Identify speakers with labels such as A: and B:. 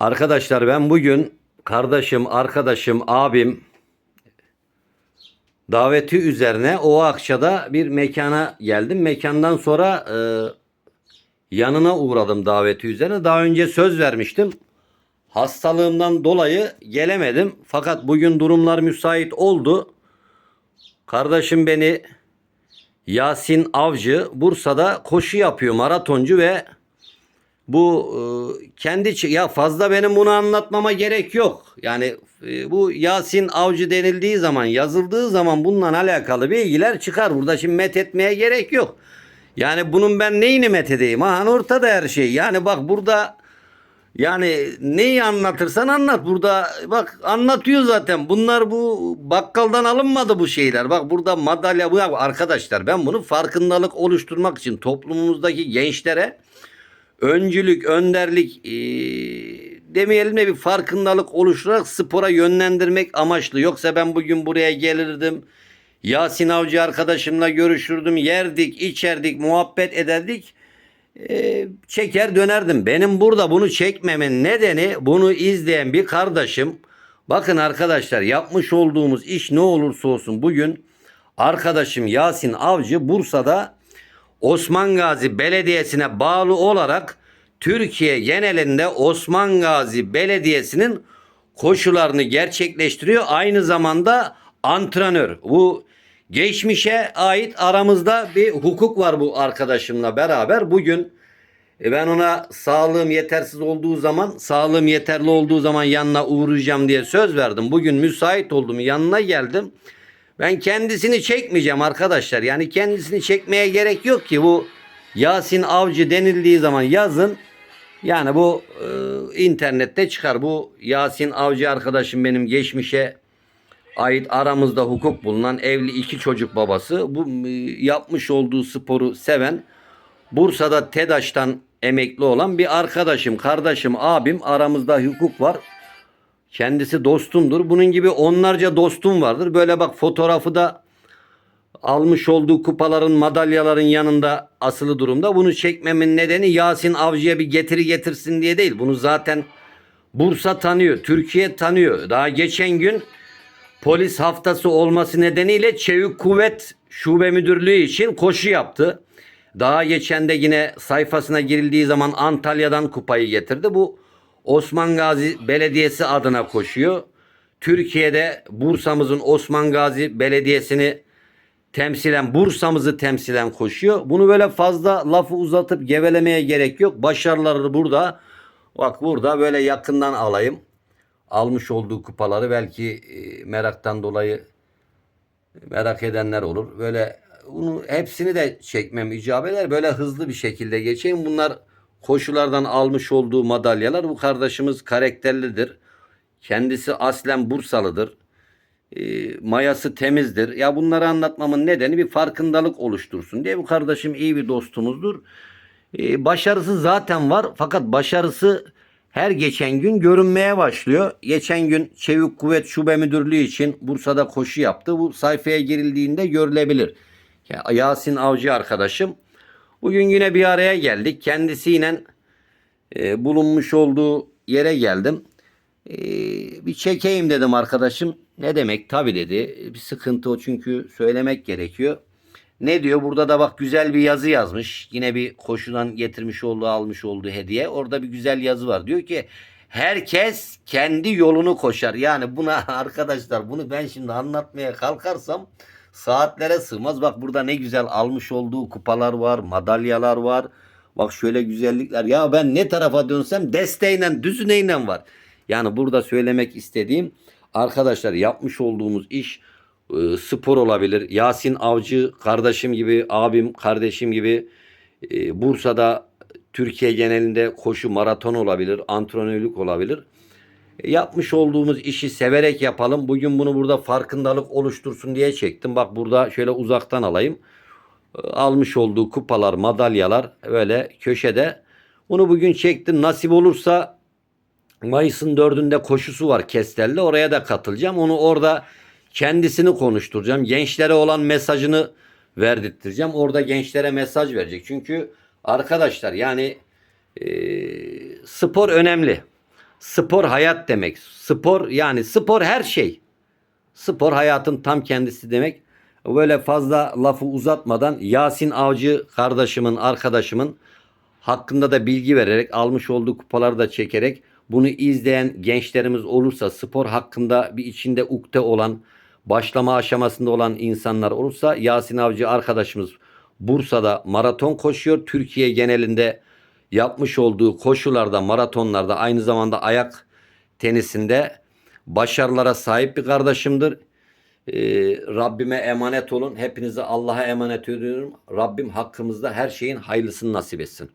A: Arkadaşlar ben bugün kardeşim, arkadaşım, abim daveti üzerine o akşada bir mekana geldim. Mekandan sonra e, yanına uğradım daveti üzerine. Daha önce söz vermiştim. Hastalığımdan dolayı gelemedim. Fakat bugün durumlar müsait oldu. Kardeşim beni Yasin Avcı Bursa'da koşu yapıyor maratoncu ve bu e, kendi ya fazla benim bunu anlatmama gerek yok. Yani e, bu Yasin Avcı denildiği zaman yazıldığı zaman bununla alakalı bilgiler çıkar. Burada şimdi met etmeye gerek yok. Yani bunun ben neyini met edeyim? Ha ortada her şey. Yani bak burada yani neyi anlatırsan anlat. Burada bak anlatıyor zaten. Bunlar bu bakkaldan alınmadı bu şeyler. Bak burada madalya bu arkadaşlar ben bunu farkındalık oluşturmak için toplumumuzdaki gençlere öncülük, önderlik e, demeyelim de bir farkındalık oluşturarak spora yönlendirmek amaçlı. Yoksa ben bugün buraya gelirdim. Yasin Avcı arkadaşımla görüşürdüm. Yerdik, içerdik, muhabbet ederdik. E, çeker dönerdim. Benim burada bunu çekmemin nedeni bunu izleyen bir kardeşim. Bakın arkadaşlar yapmış olduğumuz iş ne olursa olsun bugün arkadaşım Yasin Avcı Bursa'da Osman Gazi Belediyesi'ne bağlı olarak Türkiye genelinde Osman Gazi Belediyesi'nin koşularını gerçekleştiriyor. Aynı zamanda antrenör. Bu geçmişe ait aramızda bir hukuk var bu arkadaşımla beraber. Bugün e, ben ona sağlığım yetersiz olduğu zaman, sağlığım yeterli olduğu zaman yanına uğrayacağım diye söz verdim. Bugün müsait oldum, yanına geldim. Ben kendisini çekmeyeceğim arkadaşlar. Yani kendisini çekmeye gerek yok ki bu Yasin Avcı denildiği zaman yazın. Yani bu e, internette çıkar. Bu Yasin Avcı arkadaşım benim geçmişe ait aramızda hukuk bulunan evli iki çocuk babası. Bu e, yapmış olduğu sporu seven Bursa'da TEDAŞ'tan emekli olan bir arkadaşım, kardeşim, abim aramızda hukuk var. Kendisi dostumdur. Bunun gibi onlarca dostum vardır. Böyle bak fotoğrafı da almış olduğu kupaların, madalyaların yanında asılı durumda. Bunu çekmemin nedeni Yasin Avcı'ya bir getiri getirsin diye değil. Bunu zaten Bursa tanıyor, Türkiye tanıyor. Daha geçen gün polis haftası olması nedeniyle Çevik Kuvvet Şube Müdürlüğü için koşu yaptı. Daha geçen de yine sayfasına girildiği zaman Antalya'dan kupayı getirdi. Bu Osman Gazi Belediyesi adına koşuyor. Türkiye'de Bursa'mızın Osman Gazi Belediyesi'ni temsilen Bursa'mızı temsilen koşuyor. Bunu böyle fazla lafı uzatıp gevelemeye gerek yok. Başarıları burada. Bak burada böyle yakından alayım. Almış olduğu kupaları belki e, meraktan dolayı merak edenler olur. Böyle bunu hepsini de çekmem icap eder. Böyle hızlı bir şekilde geçeyim. Bunlar koşulardan almış olduğu madalyalar. Bu kardeşimiz karakterlidir. Kendisi aslen Bursalıdır. E, mayası temizdir. Ya bunları anlatmamın nedeni bir farkındalık oluştursun diye. Bu kardeşim iyi bir dostumuzdur. E, başarısı zaten var fakat başarısı her geçen gün görünmeye başlıyor. Geçen gün Çevik Kuvvet Şube Müdürlüğü için Bursa'da koşu yaptı. Bu sayfaya girildiğinde görülebilir. Ya, Yasin Avcı arkadaşım. Bugün yine bir araya geldik. Kendisiyle e, bulunmuş olduğu yere geldim. E, bir çekeyim dedim arkadaşım. Ne demek? Tabii dedi. Bir sıkıntı o çünkü söylemek gerekiyor. Ne diyor? Burada da bak güzel bir yazı yazmış. Yine bir koşudan getirmiş olduğu almış olduğu hediye. Orada bir güzel yazı var. Diyor ki herkes kendi yolunu koşar. Yani buna arkadaşlar bunu ben şimdi anlatmaya kalkarsam saatlere sığmaz. Bak burada ne güzel almış olduğu kupalar var, madalyalar var. Bak şöyle güzellikler. Ya ben ne tarafa dönsem desteğiyle, düzüneyle var. Yani burada söylemek istediğim arkadaşlar yapmış olduğumuz iş e, spor olabilir. Yasin Avcı kardeşim gibi, abim kardeşim gibi e, Bursa'da Türkiye genelinde koşu maraton olabilir, antrenörlük olabilir. Yapmış olduğumuz işi severek yapalım. Bugün bunu burada farkındalık oluştursun diye çektim. Bak burada şöyle uzaktan alayım. E, almış olduğu kupalar, madalyalar böyle köşede. Bunu bugün çektim. Nasip olursa Mayıs'ın dördünde koşusu var Kestel'de. Oraya da katılacağım. Onu orada kendisini konuşturacağım. Gençlere olan mesajını verdirttireceğim. Orada gençlere mesaj verecek. Çünkü arkadaşlar yani e, spor önemli. Spor hayat demek. Spor yani spor her şey. Spor hayatın tam kendisi demek. Böyle fazla lafı uzatmadan Yasin Avcı kardeşimin, arkadaşımın hakkında da bilgi vererek almış olduğu kupaları da çekerek bunu izleyen gençlerimiz olursa spor hakkında bir içinde ukde olan başlama aşamasında olan insanlar olursa Yasin Avcı arkadaşımız Bursa'da maraton koşuyor. Türkiye genelinde yapmış olduğu koşularda maratonlarda aynı zamanda ayak tenisinde başarılara sahip bir kardeşimdir. Ee, Rabbime emanet olun. Hepinizi Allah'a emanet ediyorum. Rabbim hakkımızda her şeyin hayırlısını nasip etsin.